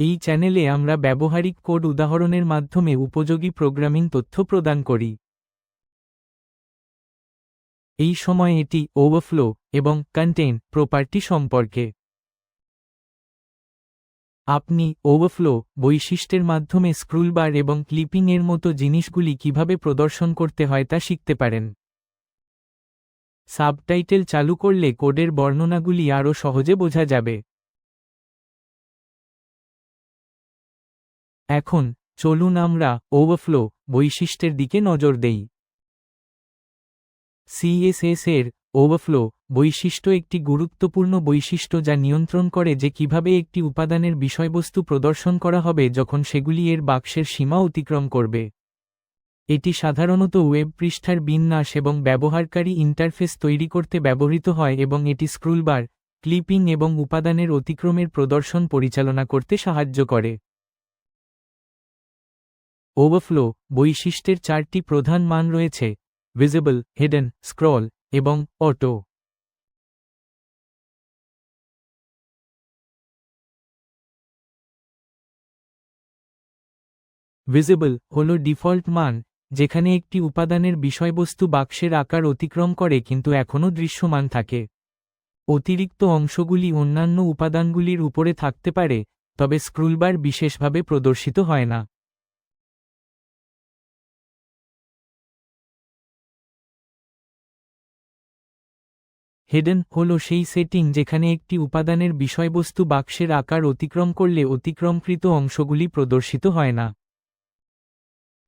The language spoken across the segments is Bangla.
এই চ্যানেলে আমরা ব্যবহারিক কোড উদাহরণের মাধ্যমে উপযোগী প্রোগ্রামিং তথ্য প্রদান করি। এই সময় এটি ওভারফ্লো এবং কন্টেইন প্রপার্টি সম্পর্কে। আপনি ওভারফ্লো বৈশিষ্ট্যের মাধ্যমে স্ক্রুলবার এবং ক্লিপিং এর মতো জিনিসগুলি কীভাবে প্রদর্শন করতে হয় তা শিখতে পারেন। সাবটাইটেল চালু করলে কোডের বর্ণনাগুলি আরও সহজে বোঝা যাবে। এখন, চলুন আমরা ওভারফ্লো বৈশিষ্ট্যের দিকে নজর দেই। সিএসএস এর ওভারফ্লো বৈশিষ্ট্য একটি গুরুত্বপূর্ণ বৈশিষ্ট্য যা নিয়ন্ত্রণ করে যে কীভাবে একটি উপাদানের বিষয়বস্তু প্রদর্শন করা হবে যখন সেগুলি এর বাক্সের সীমা অতিক্রম করবে। এটি সাধারণত ওয়েব পৃষ্ঠার বিন্যাস এবং ব্যবহারকারী ইন্টারফেস তৈরি করতে ব্যবহৃত হয় এবং এটি স্ক্রুলবার ক্লিপিং এবং উপাদানের অতিক্রমের প্রদর্শন পরিচালনা করতে সাহায্য করে। ওভারফ্লো বৈশিষ্ট্যের চারটি প্রধান মান রয়েছে ভিজিবল হিডেন স্ক্রল এবং অটো ভিজিবল হল ডিফল্ট মান, যেখানে একটি উপাদানের বিষয়বস্তু বাক্সের আকার অতিক্রম করে কিন্তু এখনও দৃশ্যমান থাকে। অতিরিক্ত অংশগুলি অন্যান্য উপাদানগুলির উপরে থাকতে পারে, তবে স্ক্রুলবার বিশেষভাবে প্রদর্শিত হয় না। হেডেন হল সেই সেটিং যেখানে একটি উপাদানের বিষয়বস্তু বাক্সের আকার অতিক্রম করলে অতিক্রমকৃত অংশগুলি প্রদর্শিত হয় না।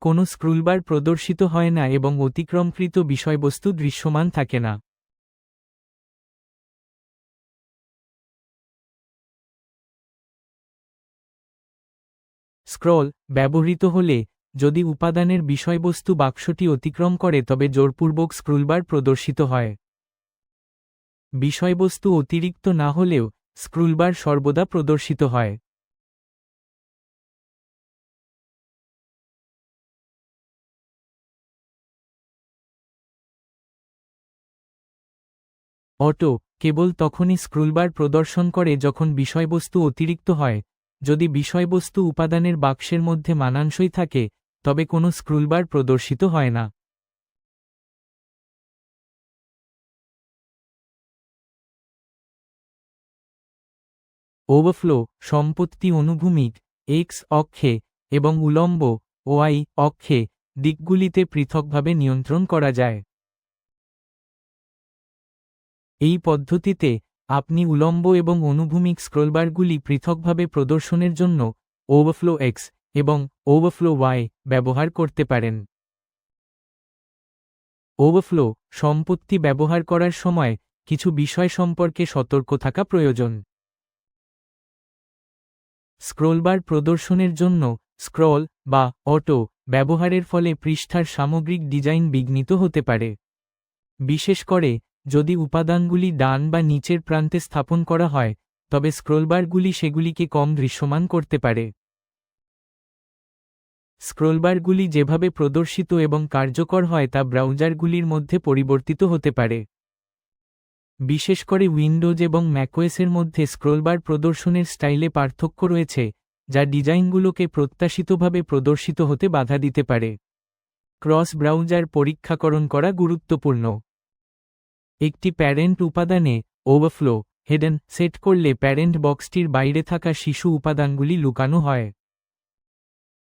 কোনো স্ক্রুলবার প্রদর্শিত হয় না এবং অতিক্রমকৃত বিষয়বস্তু দৃশ্যমান থাকে না। স্ক্রল ব্যবহৃত হলে যদি উপাদানের বিষয়বস্তু বাক্সটি অতিক্রম করে তবে জোরপূর্বক স্ক্রুলবার প্রদর্শিত হয়। বিষয়বস্তু অতিরিক্ত না হলেও স্ক্রুলবার সর্বদা প্রদর্শিত হয়। অটো কেবল তখনই স্ক্রুলবার প্রদর্শন করে যখন বিষয়বস্তু অতিরিক্ত হয়। যদি বিষয়বস্তু উপাদানের বাক্সের মধ্যে মানানসই থাকে, তবে কোনো স্ক্রুলবার প্রদর্শিত হয় না। ওভারফ্লো সম্পত্তি অনুভূমিক এক্স অক্ষে এবং উলম্ব ওয়াই অক্ষে দিকগুলিতে পৃথকভাবে নিয়ন্ত্রণ করা যায়। এই পদ্ধতিতে আপনি উলম্ব এবং অনুভূমিক স্ক্রোলবারগুলি পৃথকভাবে প্রদর্শনের জন্য ওভারফ্লো এক্স এবং ওভারফ্লো ওয়াই ব্যবহার করতে পারেন। ওভারফ্লো সম্পত্তি ব্যবহার করার সময় কিছু বিষয় সম্পর্কে সতর্ক থাকা প্রয়োজন। স্ক্রোলবার প্রদর্শনের জন্য স্ক্রল বা অটো ব্যবহারের ফলে পৃষ্ঠার সামগ্রিক ডিজাইন বিঘ্নিত হতে পারে। বিশেষ করে, যদি উপাদানগুলি ডান বা নিচের প্রান্তে স্থাপন করা হয়, তবে স্ক্রোলবারগুলি সেগুলিকে কম দৃশ্যমান করতে পারে। স্ক্রোলবারগুলি যেভাবে প্রদর্শিত এবং কার্যকর হয় তা ব্রাউজারগুলির মধ্যে পরিবর্তিত হতে পারে। বিশেষ করে উইন্ডোজ এবং ম্যাকওয়েসের মধ্যে স্ক্রোলবার প্রদর্শনের স্টাইলে পার্থক্য রয়েছে, যা ডিজাইনগুলোকে প্রত্যাশিতভাবে প্রদর্শিত হতে বাধা দিতে পারে। ক্রস ব্রাউজার পরীক্ষাকরণ করা গুরুত্বপূর্ণ। একটি প্যারেন্ট উপাদানে, ওভারফ্লো, হেডেন, সেট করলে প্যারেন্ট বক্সটির বাইরে থাকা শিশু উপাদানগুলি লুকানো হয়।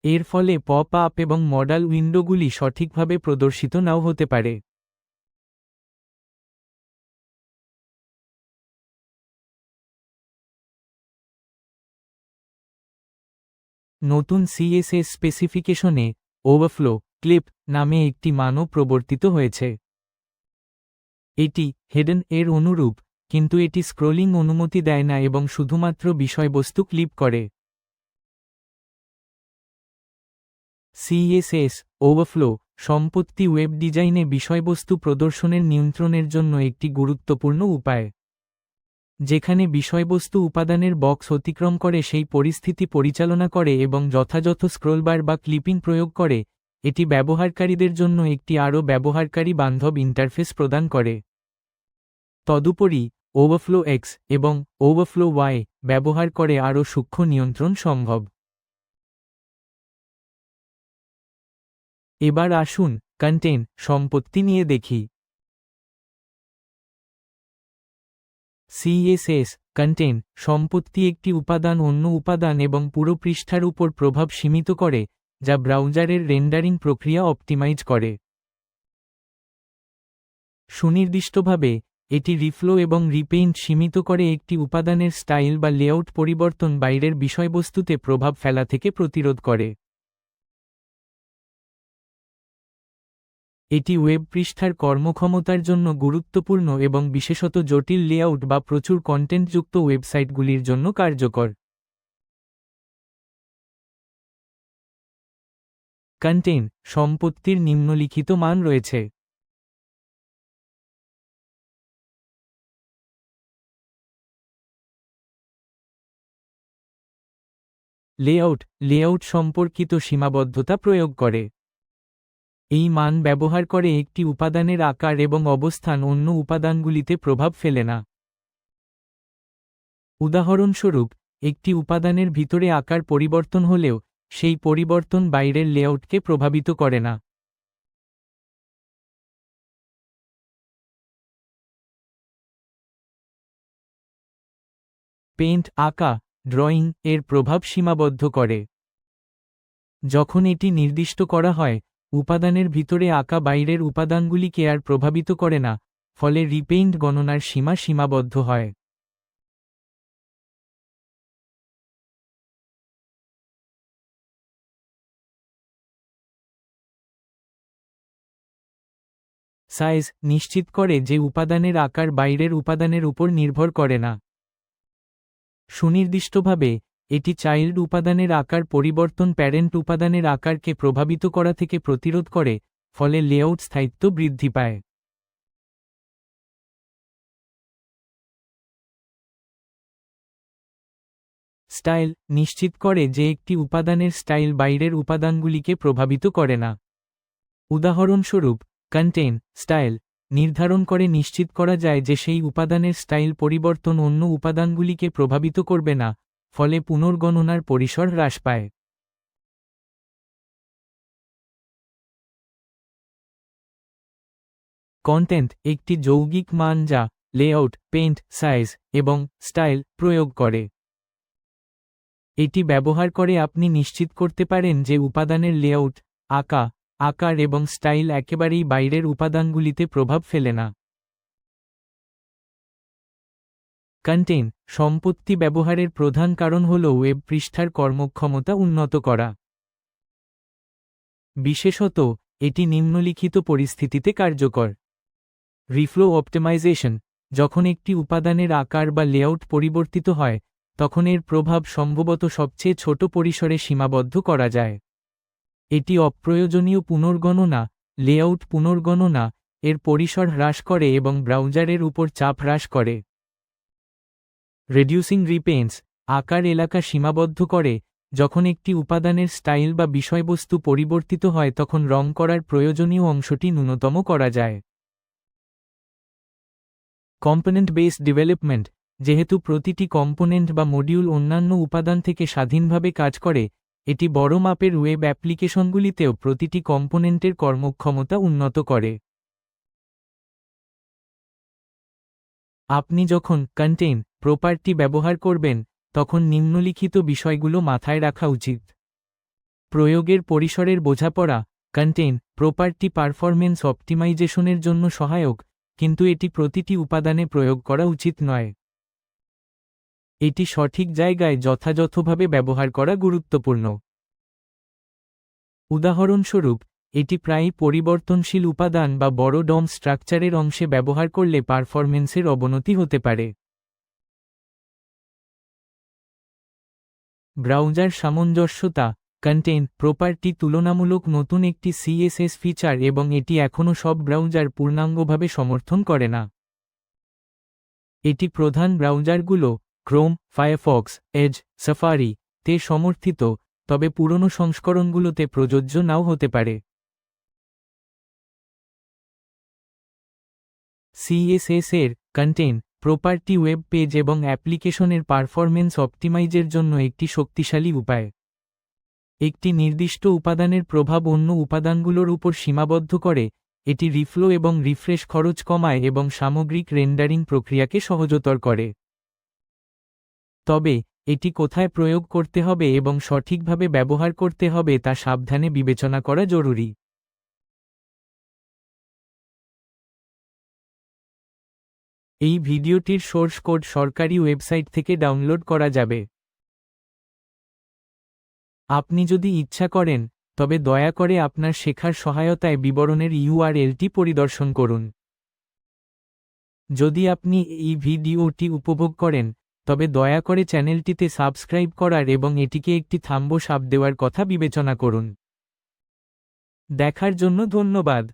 এর ফলে পপ আপ এবং মডাল উইন্ডোগুলি সঠিকভাবে প্রদর্শিত নাও হতে পারে। নতুন সিএসএস স্পেসিফিকেশনে ওভারফ্লো ক্লিপ নামে একটি মানও প্রবর্তিত হয়েছে। এটি হেডেন এর অনুরূপ, কিন্তু এটি স্ক্রোলিং অনুমতি দেয় না এবং শুধুমাত্র বিষয়বস্তু ক্লিপ করে। সিএসএস ওভারফ্লো সম্পত্তি ওয়েব ডিজাইনে বিষয়বস্তু প্রদর্শনের নিয়ন্ত্রণের জন্য একটি গুরুত্বপূর্ণ উপায়। যেখানে বিষয়বস্তু উপাদানের বক্স অতিক্রম করে সেই পরিস্থিতি পরিচালনা করে এবং যথাযথ স্ক্রোলবার বা ক্লিপিং প্রয়োগ করে, এটি ব্যবহারকারীদের জন্য একটি আরও ব্যবহারকারী বান্ধব ইন্টারফেস প্রদান করে। তদুপরি ওভারফ্লো এক্স এবং ওভারফ্লো ওয়াই ব্যবহার করে আরও সূক্ষ্ম নিয়ন্ত্রণ সম্ভব। এবার আসুন কন্টেন সম্পত্তি নিয়ে দেখি। সিএসএস কন্টেন সম্পত্তি একটি উপাদান, অন্য উপাদান এবং পুরো পৃষ্ঠার উপর প্রভাব সীমিত করে, যা ব্রাউজারের রেন্ডারিং প্রক্রিয়া অপটিমাইজ করে। সুনির্দিষ্টভাবে, এটি রিফ্লো এবং রিপেইন্ট সীমিত করে একটি উপাদানের স্টাইল বা লেআউট পরিবর্তন বাইরের বিষয়বস্তুতে প্রভাব ফেলা থেকে প্রতিরোধ করে। এটি ওয়েব পৃষ্ঠার কর্মক্ষমতার জন্য গুরুত্বপূর্ণ এবং বিশেষত জটিল লেআউট বা প্রচুর কন্টেন্টযুক্ত ওয়েবসাইটগুলির জন্য কার্যকর। কন্টেন সম্পত্তির নিম্নলিখিত মান রয়েছে। লেআউট লেআউট সম্পর্কিত সীমাবদ্ধতা প্রয়োগ করে। এই মান ব্যবহার করে একটি উপাদানের আকার এবং অবস্থান অন্য উপাদানগুলিতে প্রভাব ফেলে না। উদাহরণস্বরূপ, একটি উপাদানের ভিতরে আকার পরিবর্তন হলেও, সেই পরিবর্তন বাইরের লেআউটকে প্রভাবিত করে না। পেন্ট আঁকা, ড্রয়িং, এর প্রভাব সীমাবদ্ধ করে। যখন এটি নির্দিষ্ট করা হয় উপাদানের ভিতরে আঁকা বাইরের উপাদানগুলিকে আর প্রভাবিত করে না, ফলে রিপেইন্ট গণনার সীমা সীমাবদ্ধ হয়। সাইজ নিশ্চিত করে যে উপাদানের আকার বাইরের উপাদানের উপর নির্ভর করে না। সুনির্দিষ্টভাবে এটি চাইল্ড উপাদানের আকার পরিবর্তন প্যারেন্ট উপাদানের আকারকে প্রভাবিত করা থেকে প্রতিরোধ করে, ফলে লেআউট স্থায়িত্ব বৃদ্ধি পায়। স্টাইল নিশ্চিত করে যে একটি উপাদানের স্টাইল বাইরের উপাদানগুলিকে প্রভাবিত করে না। উদাহরণস্বরূপ কন্টেন স্টাইল নির্ধারণ করে নিশ্চিত করা যায় যে সেই উপাদানের স্টাইল পরিবর্তন অন্য উপাদানগুলিকে প্রভাবিত করবে না ফলে পুনর্গণনার পরিসর হ্রাস পায়। কন্টেন্ট একটি যৌগিক মান যা লেআউট পেন্ট সাইজ এবং স্টাইল প্রয়োগ করে। এটি ব্যবহার করে আপনি নিশ্চিত করতে পারেন যে উপাদানের লেআউট আঁকা, আকার এবং স্টাইল একেবারেই বাইরের উপাদানগুলিতে প্রভাব ফেলে না। কন্টেন সম্পত্তি ব্যবহারের প্রধান কারণ হল ওয়েব পৃষ্ঠার কর্মক্ষমতা উন্নত করা। বিশেষত, এটি নিম্নলিখিত পরিস্থিতিতে কার্যকর। রিফ্লো অপটিমাইজেশন যখন একটি উপাদানের আকার বা লেআউট পরিবর্তিত হয়, তখন এর প্রভাব সম্ভবত সবচেয়ে ছোট পরিসরে সীমাবদ্ধ করা যায়। এটি অপ্রয়োজনীয় পুনর্গণনা লেআউট পুনর্গণনা, এর পরিসর হ্রাস করে এবং ব্রাউজারের উপর চাপ হ্রাস করে। রেডিউসিং রিপেন্স আকার এলাকা সীমাবদ্ধ করে, যখন একটি উপাদানের স্টাইল বা বিষয়বস্তু পরিবর্তিত হয় তখন রং করার প্রয়োজনীয় অংশটি ন্যূনতম করা যায়। কম্পোনেন্ট বেস ডেভেলপমেন্ট, যেহেতু প্রতিটি কম্পোনেন্ট বা মডিউল অন্যান্য উপাদান থেকে স্বাধীনভাবে কাজ করে, এটি বড় মাপের ওয়েব অ্যাপ্লিকেশনগুলিতেও প্রতিটি কম্পোনেন্টের কর্মক্ষমতা উন্নত করে। আপনি যখন কন্টেন প্রপার্টি ব্যবহার করবেন, তখন নিম্নলিখিত বিষয়গুলো মাথায় রাখা উচিত। প্রয়োগের পরিসরের বোঝাপড়া কন্টেন প্রপার্টি পারফরমেন্স অপটিমাইজেশনের জন্য সহায়ক, কিন্তু এটি প্রতিটি উপাদানে প্রয়োগ করা উচিত নয়। এটি সঠিক জায়গায় যথাযথভাবে ব্যবহার করা গুরুত্বপূর্ণ। উদাহরণস্বরূপ, এটি প্রায়ই পরিবর্তনশীল উপাদান বা বড় ডম স্ট্রাকচারের অংশে ব্যবহার করলে পারফরমেন্সের অবনতি হতে পারে। ব্রাউজার সামঞ্জস্যতা কন্টেন প্রপার্টি তুলনামূলক নতুন একটি সিএসএস ফিচার এবং এটি এখনও সব ব্রাউজার পূর্ণাঙ্গভাবে সমর্থন করে না। এটি প্রধান ব্রাউজারগুলো ক্রোম ফায়ারফক্স এজ সাফারি তে সমর্থিত, তবে পুরনো সংস্করণগুলোতে প্রযোজ্য নাও হতে পারে। সিএসএস এর কন্টেন প্রপার্টি ওয়েব পেজ এবং অ্যাপ্লিকেশনের পারফরমেন্স অপটিমাইজের জন্য একটি শক্তিশালী উপায়। একটি নির্দিষ্ট উপাদানের প্রভাব অন্য উপাদানগুলোর উপর সীমাবদ্ধ করে, এটি রিফ্লো এবং রিফ্রেশ খরচ কমায় এবং সামগ্রিক রেন্ডারিং প্রক্রিয়াকে সহজতর করে। তবে, এটি কোথায় প্রয়োগ করতে হবে এবং সঠিকভাবে ব্যবহার করতে হবে তা সাবধানে বিবেচনা করা জরুরি। এই ভিডিওটির সোর্স কোড সরকারি ওয়েবসাইট থেকে ডাউনলোড করা যাবে। আপনি যদি ইচ্ছা করেন, তবে দয়া করে আপনার শেখার সহায়তায় বিবরণের ইউআরএলটি পরিদর্শন করুন। যদি আপনি এই ভিডিওটি উপভোগ করেন, তবে দয়া করে চ্যানেলটিতে সাবস্ক্রাইব করার এবং এটিকে একটি থাম্ব সাপ দেওয়ার কথা বিবেচনা করুন। দেখার জন্য ধন্যবাদ।